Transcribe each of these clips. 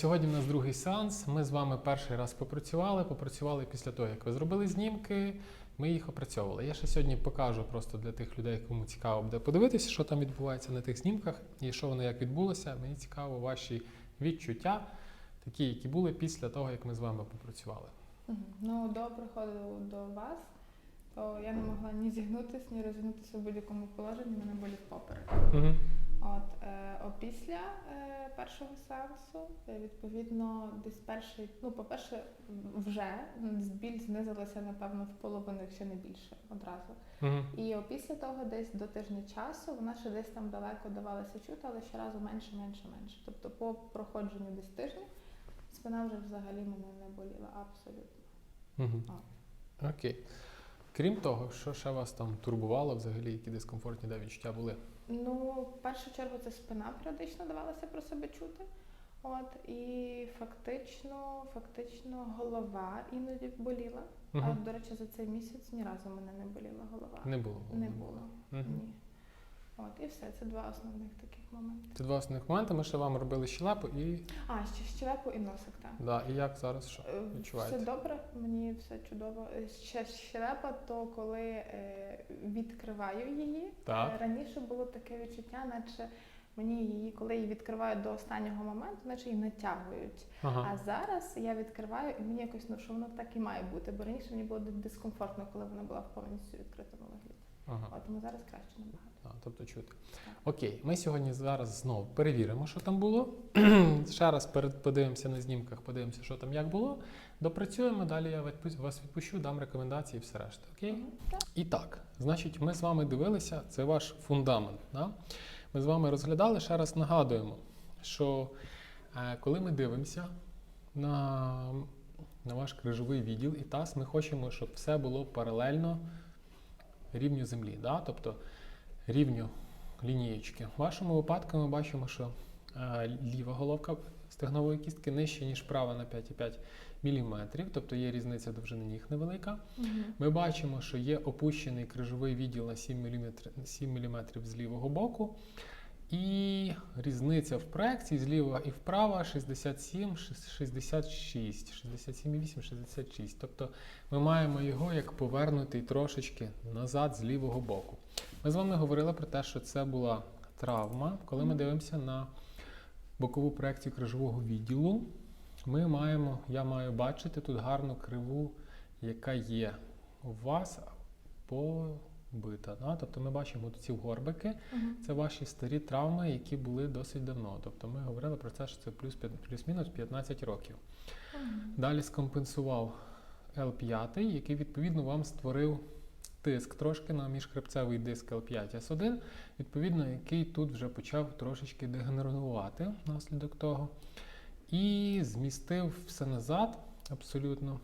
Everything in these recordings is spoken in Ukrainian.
Сьогодні в нас другий сеанс. Ми з вами перший раз попрацювали. Попрацювали після того, як ви зробили знімки. Ми їх опрацьовували. Я ще сьогодні покажу просто для тих людей, кому цікаво буде подивитися, що там відбувається на тих знімках і що воно як відбулося. Мені цікаво ваші відчуття, такі, які були після того, як ми з вами попрацювали. Ну, до приходу до вас, то я не могла ні зігнутися, ні розігнутися в будь-якому положенні, мене болів поперек. Угу. От, е, опісля е, першого сеансу, е, відповідно, десь перший, ну, по-перше, вже біль знизилася, напевно, в половину, якщо не більше одразу. Угу. І опісля того, десь до тижня часу, вона ще десь там далеко давалася чути, але щоразу менше, менше, менше. Тобто по проходженню десь тижня спина вже взагалі мене не боліла абсолютно. Угу. А. Окей. Крім того, що ще вас там турбувало, взагалі, які дискомфортні да, відчуття були? Ну, в першу чергу, це спина періодично давалася про себе чути. От, і фактично, фактично голова іноді боліла. А до речі, за цей місяць ні разу мене не боліла голова. Не було. Не було. Угу. Ні. От, і все, це два основних таких моменти. Це два основних моменти. Ми ще вам робили щелепу і, А, ще щелепу і носик, так. да, і як зараз що? Е, відчуваєте? Все добре, мені все чудово. Е, Ще щелепа, то коли е, відкриваю її, Так. е, раніше було таке відчуття, наче мені її, коли її відкриваю до останнього моменту, наче її натягують. Ага. А зараз я відкриваю і мені якось ну, що воно так і має бути. Бо раніше мені було дискомфортно, коли вона була в повністю відкритому вигляді. ага. От тому зараз краще набагато. Тобто чути. Окей, ми сьогодні зараз знову перевіримо, що там було. Ще раз подивимося на знімках, подивимося, що там як було. Допрацюємо, далі я вас відпущу, дам рекомендації і все решта. Окей? І так, значить, ми з вами дивилися, це ваш фундамент. Да? Ми з вами розглядали, ще раз нагадуємо, що е, коли ми дивимося на, на ваш крижовий відділ і таз, ми хочемо, щоб все було паралельно рівню землі, да? тобто рівню лінієчки. В вашому випадку ми бачимо, що е, ліва головка стегнової кістки нижче, ніж права на 5,5 мм, тобто є різниця довжини ніг невелика. Ми бачимо, що є опущений крижовий відділ на 7 мм, 7 мм з лівого боку. І різниця в проекції зліва і вправо 67, 66, 67,8, 66. Тобто ми маємо його як повернутий трошечки назад з лівого боку. Ми з вами говорили про те, що це була травма. Коли ми дивимося на бокову проекцію крижового відділу, ми маємо, я маю бачити тут гарну криву, яка є у вас побита. Да? Тобто ми бачимо ці горбики. Мгм. Це ваші старі травми, які були досить давно. Тобто ми говорили про це, що це плюс плюс-мінус 15 років. Мгм. Далі скомпенсував L5, який відповідно вам створив тиск трошки на міжхребцевий диск L5S1, відповідно, який тут вже почав трошечки дегенерувати внаслідок того. І змістив все назад, абсолютно.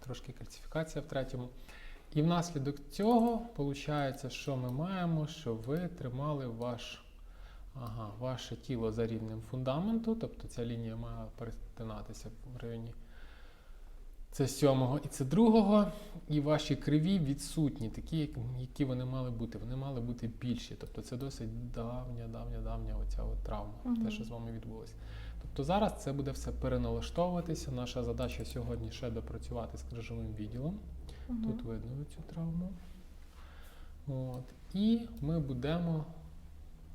Трошки кальцифікація в третьому. І внаслідок цього виходить, що ми маємо, що ви тримали ваш, ага, ваше тіло за рівнем фундаменту, тобто ця лінія має перетинатися в районі це сьомого і це другого, і ваші криві відсутні, такі, які вони мали бути. Вони мали бути більші. Тобто це досить давня, давня, давня оця от травма, те, що з вами відбулося. Тобто зараз це буде все переналаштовуватися. Наша задача сьогодні ще допрацювати з крижовим відділом. Мгм. Тут видно цю травму. От. І ми будемо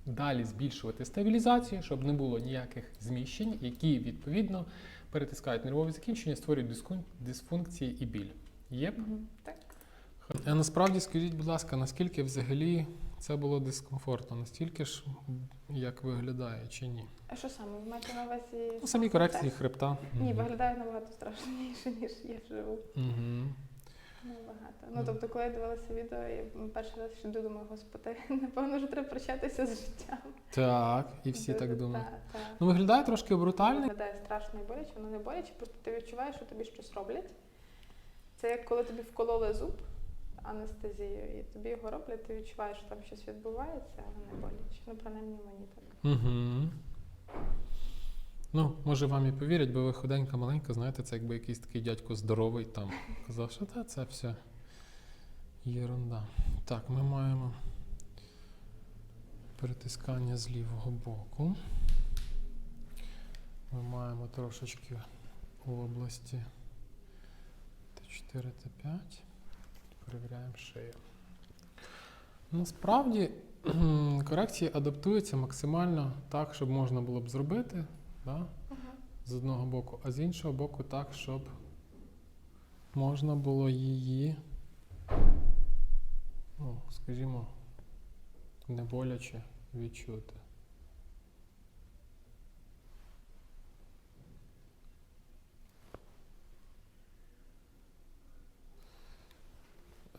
далі збільшувати стабілізацію, щоб не було ніяких зміщень, які відповідно перетискають нервові закінчення, створюють дисфункції і біль. Є? Мгм. Так. А насправді скажіть, будь ласка, наскільки взагалі це було дискомфортно? Настільки ж, як виглядає чи ні? А що саме? Ви маєте на увазі? Ну, самі корекції хребта. Ні, виглядає набагато страшніше, ніж я вживу. Угу. Набагато. Ну тобто, коли я дивилася відео, я перший раз ще думаю, господи, напевно, вже треба прощатися з життям. Так, і всі так думають. Так, так. Ну, виглядає трошки брутально. Виглядає страшно і боляче, воно не боляче, просто ти відчуваєш, що тобі щось роблять. Це як коли тобі вкололи зуб анестезією, і тобі його роблять, ти відчуваєш, що там щось відбувається, але не боляче. Ну, принаймні мені так. Угу. Ну, може вам і повірять, бо ви худенька маленька, знаєте, це якби якийсь такий дядько здоровий там казав, що та, це все єрунда. Так, ми маємо перетискання з лівого боку. Ми маємо трошечки у області Т4, Т5. Перевіряємо шию. Насправді корекції адаптуються максимально так, щоб можна було б зробити. Да? З одного боку, а з іншого боку, так, щоб можна було її, ну, скажімо, не боляче відчути.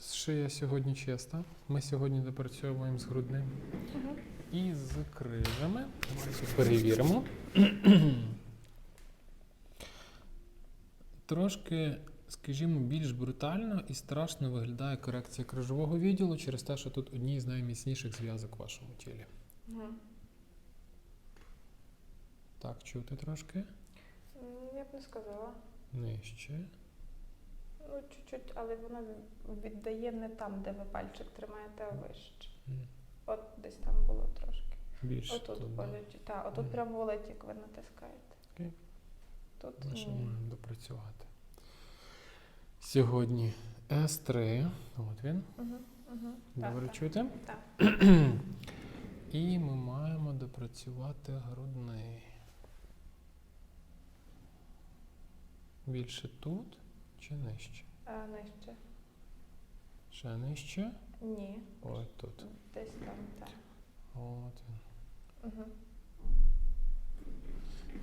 Шия сьогодні чиста. Ми сьогодні допрацьовуємо з грудним. І з крижами. Давайте перевіримо. Трошки, скажімо, більш брутально і страшно виглядає корекція крижового відділу через те, що тут одні з найміцніших зв'язок в вашому тілі. Мгм. Так, чути трошки. М, Я б не сказала. Нижче. Ну, чуть-чуть, але воно віддає не там, де ви пальчик тримаєте, а вище. М, От десь там було трошки. Більше. Отут тут, да. болить. Так, отут Мгм. прям болить, як ви натискаєте. Окей. Тут Ми ще ні. маємо допрацювати. Сьогодні С3. От він. Мгм. Так, Добре так. чути? Так. І ми маємо допрацювати грудний. Більше тут чи нижче? А нижче. Ще нижче. Ні. Ось тут. Десь там, так. От він. Угу.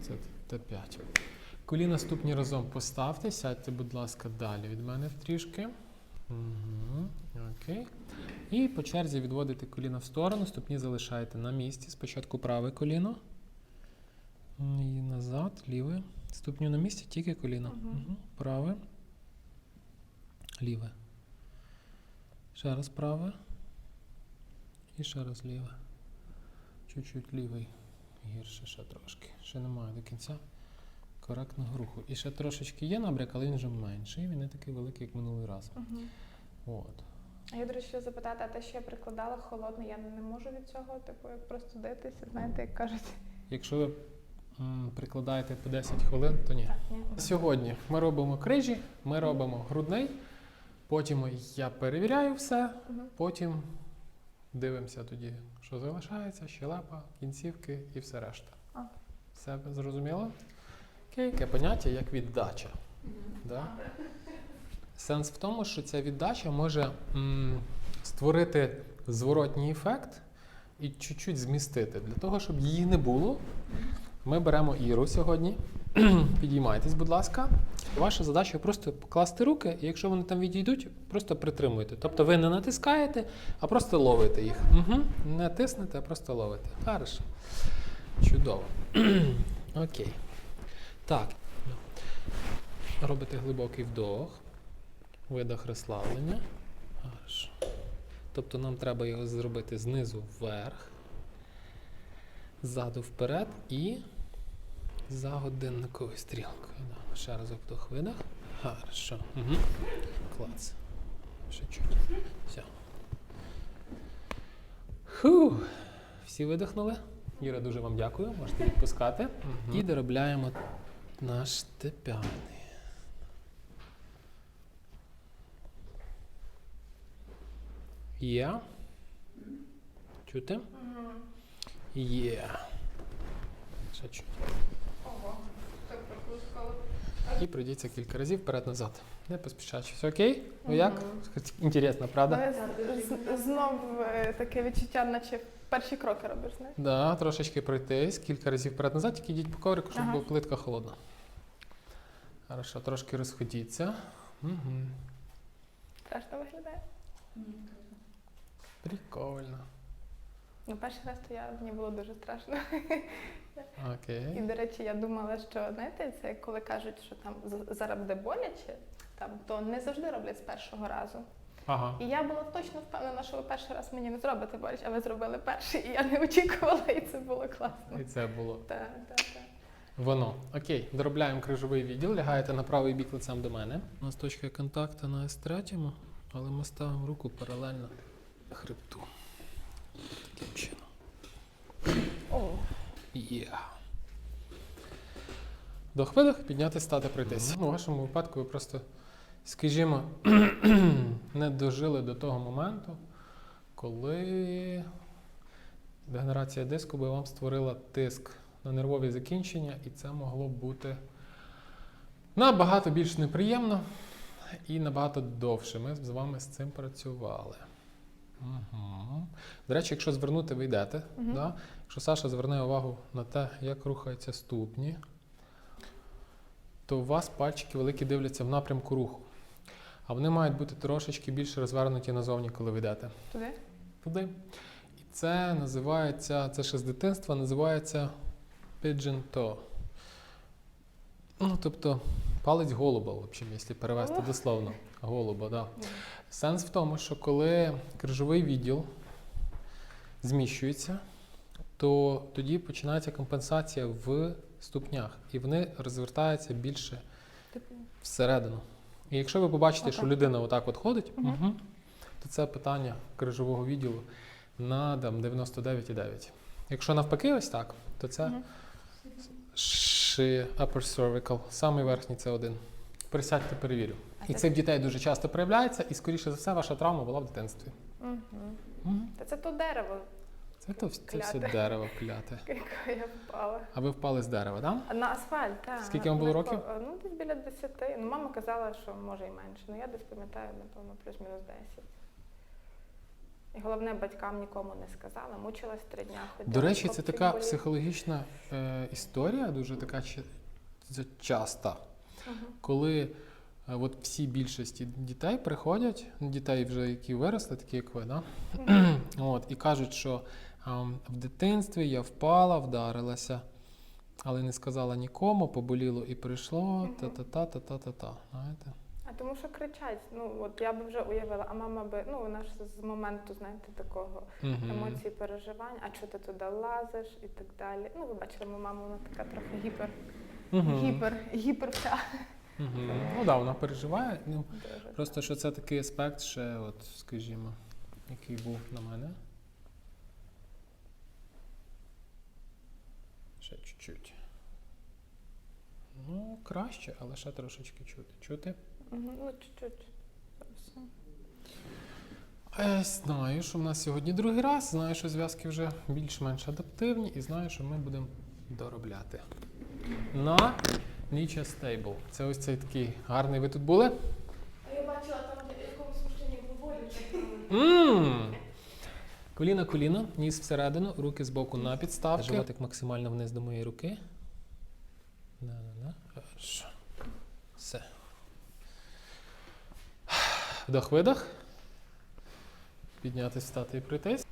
Це Т5. Коліна ступні разом поставте. Сядьте, будь ласка, далі від мене трішки. Угу. Окей. І по черзі відводите коліна в сторону, ступні залишаєте на місці. Спочатку праве коліно. І назад, ліве. Ступню на місці, тільки коліно. Угу. Праве. Ліве. Ще раз праве. І ще раз ліве. Чуть-чуть лівий. Гірше ще трошки. Ще немає до кінця коректного руху. І ще трошечки є набряк, але він вже менший. Він не такий великий, як минулий раз. Угу. От. А я, до речі, запитати, а те, що я прикладала холодно, я не можу від цього, типу, як просто дитися, знаєте, як кажуть. Якщо ви м, прикладаєте по 10 хвилин, то ні. Так, ні. Сьогодні ми робимо крижі, ми робимо грудний, потім я перевіряю все, потім дивимося тоді, що залишається, щелепа, кінцівки і все решта. А. Все зрозуміло? Окей, таке поняття як віддача. Да? Сенс в тому, що ця віддача може м, створити зворотній ефект і чуть-чуть змістити. Для того, щоб її не було, ми беремо Іру сьогодні. Підіймайтесь, будь ласка. Ваша задача просто покласти руки, і якщо вони там відійдуть, просто притримуйте. Тобто ви не натискаєте, а просто ловите їх. Угу. Не тиснете, а просто ловите. Хорошо. Чудово. Окей. Так. Робите глибокий вдох, видох розслаблення. Хорошо. Тобто нам треба його зробити знизу вверх, ззаду вперед і за годинниковою стрілкою. Да. Ще разок вдох видох. Хорошо. Угу. Клац. Ще чуть. Все. Ху. Всі видихнули. Іра, дуже вам дякую. Можете відпускати. І доробляємо наш тепяний. Є. Чути? Мгм. Є. Ще чуть. І пройдіться кілька разів вперед-назад. Не поспішаючи. Все окей? Ну як? Інтересно, правда? З- знов е, таке відчуття, наче перші кроки робиш, знаєш? Да, трошечки пройтись, кілька разів вперед-назад, тільки йдіть по коврику, щоб Ага. була плитка холодна. Хорошо, трошки розходіться. Угу. Страшно виглядає. Прикольно. Ну, перший раз то я мені було дуже страшно. І, до речі, я думала, що знаєте, це коли кажуть, що там зараз буде боляче, там то не завжди роблять з першого разу. Ага. І я була точно впевнена, що ви перший раз мені не зробите боляче, а ви зробили перший, і я не очікувала, і це було класно. І це було Так, так, так. воно. Окей, доробляємо крижовий відділ, лягаєте на правий бік лицем до мене. У нас точка контакту на С3, але ми ставимо руку паралельно хребту. Таким чином. О, Є. Вдох, видох, піднятися, стати, пройтись. У вашому випадку ви просто, скажімо, не дожили до того моменту, коли дегенерація диску би вам створила тиск на нервові закінчення, і це могло бути набагато більш неприємно і набагато довше. Ми з вами з цим працювали. Угу. До речі, якщо звернути, ви йдете. Мгм. Да? Якщо Саша зверне увагу на те, як рухаються ступні, то у вас пальчики великі дивляться в напрямку руху. А вони мають бути трошечки більше розвернуті назовні, коли ви йдете Туди? туди. І це називається, це ще з дитинства називається pigeon toe. Ну, тобто палець голуба, в общем, якщо перевести дословно. Голуба, да. Сенс в тому, що коли крижовий відділ зміщується, то тоді починається компенсація в ступнях, і вони розвертаються більше всередину. І якщо ви побачите, що людина отак от ходить, мгм, то це питання крижового відділу на там, 99,9. Якщо навпаки ось так, то це Ши upper cervical, самий верхній це один. Присядьте, перевірю. І це- в дітей дуже часто проявляється, і скоріше за все, ваша травма була в дитинстві. Та це то дерево, Це, то, це все дерево кляте. яке я впала. А ви впали з дерева, так? На асфальт, так. Скільки вам було років? Ну, десь біля 10. Ну, мама казала, що може і менше. Ну, я десь пам'ятаю, напевно, плюс-мінус 10. І головне, батькам нікому не сказала. Мучилась три дня. Ходила, До речі, це така болів. психологічна е, історія, дуже така часта. Мгм. коли е, от всі більшості дітей приходять, ну, дітей вже які виросли, такі як ви, да? Мгм. от, і кажуть, що ем, в дитинстві я впала, вдарилася, але не сказала нікому, поболіло і прийшло, та-та-та-та-та-та-та. Знаєте? А тому що кричать, ну от я би вже уявила, а мама би, ну вона ж з моменту, знаєте, такого Мгм. емоцій, переживань, а чого ти туди лазиш і так далі. Ну, ви бачили, моя мама вона така трохи гіпер, Мгм. гіпер, гіпер вся. Мгм. Ну так, вона переживає. Ну, Дуже. Просто що це такий аспект, ще, от, скажімо, який був на мене. Ще чуть-чуть. Ну, краще, але ще трошечки чути. Чути? Ну, чуть-чуть. Знаю, що в нас сьогодні другий раз. Знаю, що зв'язки вже більш-менш адаптивні, і знаю, що ми будемо доробляти. На Ніча Stable. Це ось цей такий гарний. Ви тут були? А я бачила там в якомусь мужчині в Коліна, коліно, ніс всередину, руки збоку на підставки. Животик максимально вниз до моєї руки. Да-да-да. Хорошо. Все. Вдох, видох. Піднятись, встати і пройтись.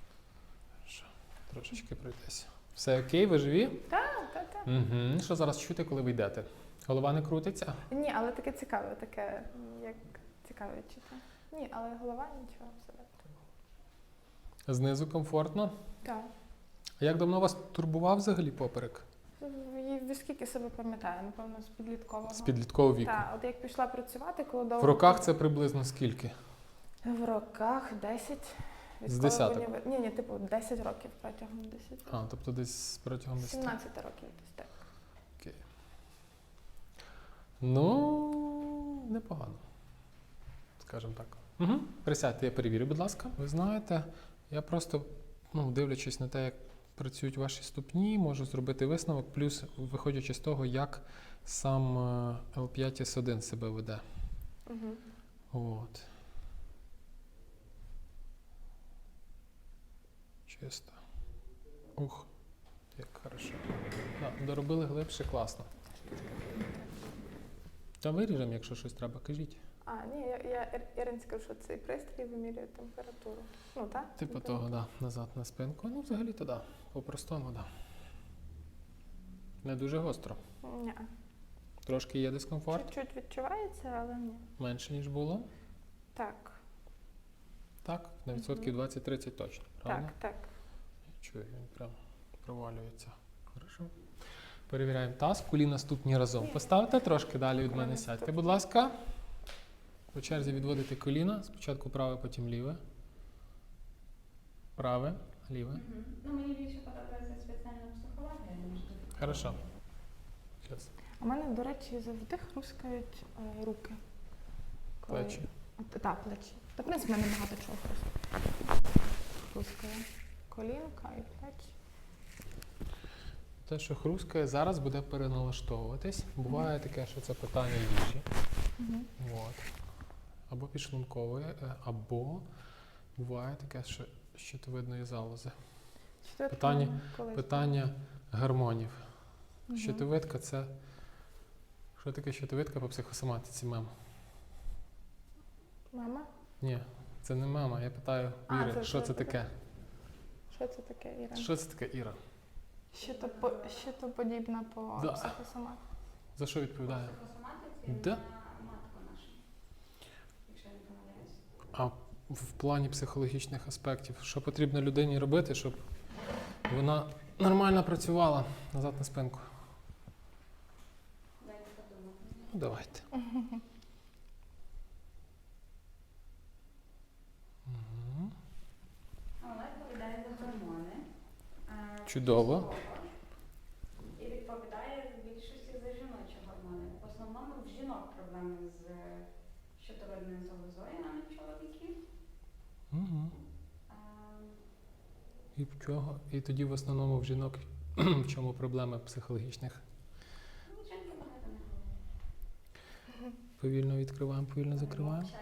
Трошечки пройтись. Все окей, ви живі? Так, так, так. Угу. Що зараз чути, коли ви йдете? Голова не крутиться? Ні, але таке цікаве, таке, як цікаве чити. Ні, але голова нічого, добре. Знизу комфортно. Так. А як давно вас турбував взагалі поперек? І скільки себе пам'ятаю, напевно, з підліткового. З підліткового віку? Так, от як пішла працювати, коли довго... В роках це приблизно скільки? В роках 10. З Військовий десяток? універ- Ні, ні, типу 10 років протягом 10. А, тобто десь протягом 10. 17 років десь так. Окей. Ну, непогано. Скажімо так. Угу. Присядьте, я перевірю, будь ласка. Ви знаєте, я просто, ну, дивлячись на те, як працюють ваші ступні, можу зробити висновок, плюс виходячи з того, як сам е, L5S1 себе веде. Угу. От. Чисто. Ух, як хорошо. Да, доробили глибше, класно. Та виріжемо, якщо щось треба, кажіть. А, ні, я, я Ір- Ірині скажу, що цей пристрій вимірює температуру. Ну, так? Типу того, да, назад на спинку. Ну, взагалі то да. По-простому, да. Не дуже гостро. Ні. Трошки є дискомфорт, Чуть-чуть відчувається, але ні. менше, ніж було. Так, Так, на відсотків 20-30 точно. Правда? так, так. Чую, він прям провалюється. Хорошо. Перевіряємо таз, коліна ступні разом. Поставте трошки далі від мене сядьте, будь ласка. По черзі відводите коліна. Спочатку праве, потім ліве. Праве, ліве. Ну, мені більше подобається спеціальна психологія, ніж Хорошо. Щас. У мене, до речі, завжди хрускають е, руки. Коли- Плечі. От, Так, плечі. Та, в принципі, в мене багато чого хрускає. Хрускає. Колінка і плечі. Те, що хрускає, зараз буде переналаштовуватись. Буває таке, що це питання їжі. Угу. От. Або підшлункової, е, або буває таке, що щитовидної залози. Питання- Питання гормонів. Щитовидка це. Що таке щитовидка по психосоматиці мем? Мама? Ні, це не мама. Я питаю А, Іри, це що що це таке? таке? Що це таке, Іра? Що це таке, Іра? Щитопо... Щитоподібна по Да. психосоматиці. За що відповідає? Психосоматиці Да. на матку нашу, якщо я не помиляюсь. А в плані психологічних аспектів, що потрібно людині робити, щоб вона нормально працювала назад на спинку? Дайте подумати. Ну, давайте. Вона відповідає за гормони. Чудово. І? І тоді в основному в жінок в чому проблеми психологічних? Повільно відкриваємо, повільно закриваємо. Мовчать.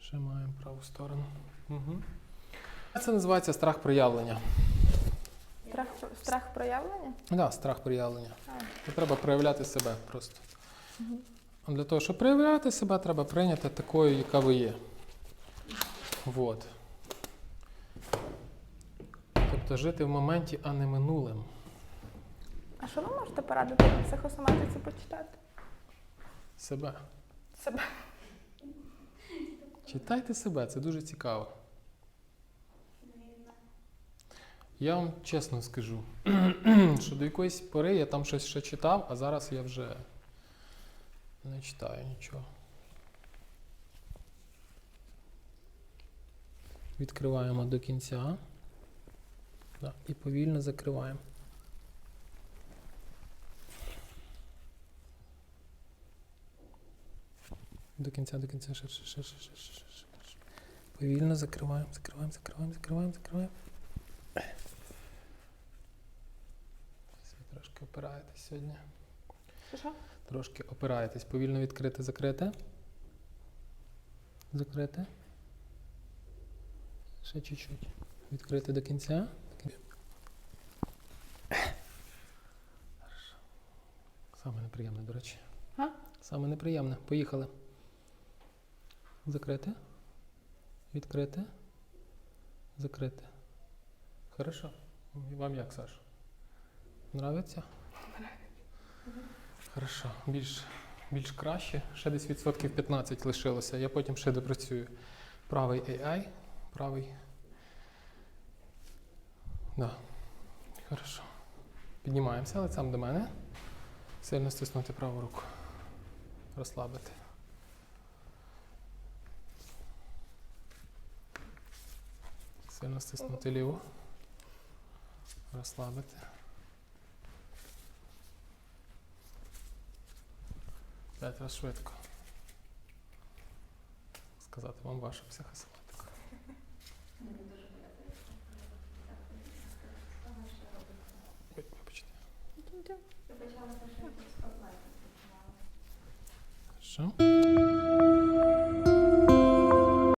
Ще маємо праву сторону. Угу. Це називається страх проявлення. Страх, страх проявлення? Так, да, страх проявлення. А. Треба проявляти себе просто. А Для того, щоб проявляти себе, треба прийняти такою, яка ви є. Вот. Тобто жити в моменті, а не минулим. А що ви можете порадити по психосоматиці почитати? Себе. Себе. Читайте себе, це дуже цікаво. Я вам чесно скажу, що до якоїсь пори я там щось ще читав, а зараз я вже не читаю нічого. Відкриваємо до кінця. Да, і повільно закриваємо. До кінця, до кінця, ширше, ширше, ширше, ширше. Повільно закриваємо, закриваємо, закриваємо, закриваємо, закриваємо. Трошки опираєтесь сьогодні. Що? Трошки опираєтесь. Повільно відкрити, закрити. Закрити. Ще чуть-чуть. Відкрити до кінця. До кінця. Хорошо. Саме неприємне, до речі. А? Саме неприємне. Поїхали. Закрити. Відкрити. Закрити. Хорошо. І Вам як, Саш? Нравиться? Хорошо. Більш, більш краще. Ще десь відсотків 15 лишилося. Я потім ще допрацюю. Правий AI. Правий. Да. Хорошо. Піднімаємося лицем до мене. Сильно стиснути праву руку. Розслабити. Сильно стиснути ліву. Розслабити. П'ять раз швидко. Сказати вам вашу психосоматику. Ой, вибачте. Що?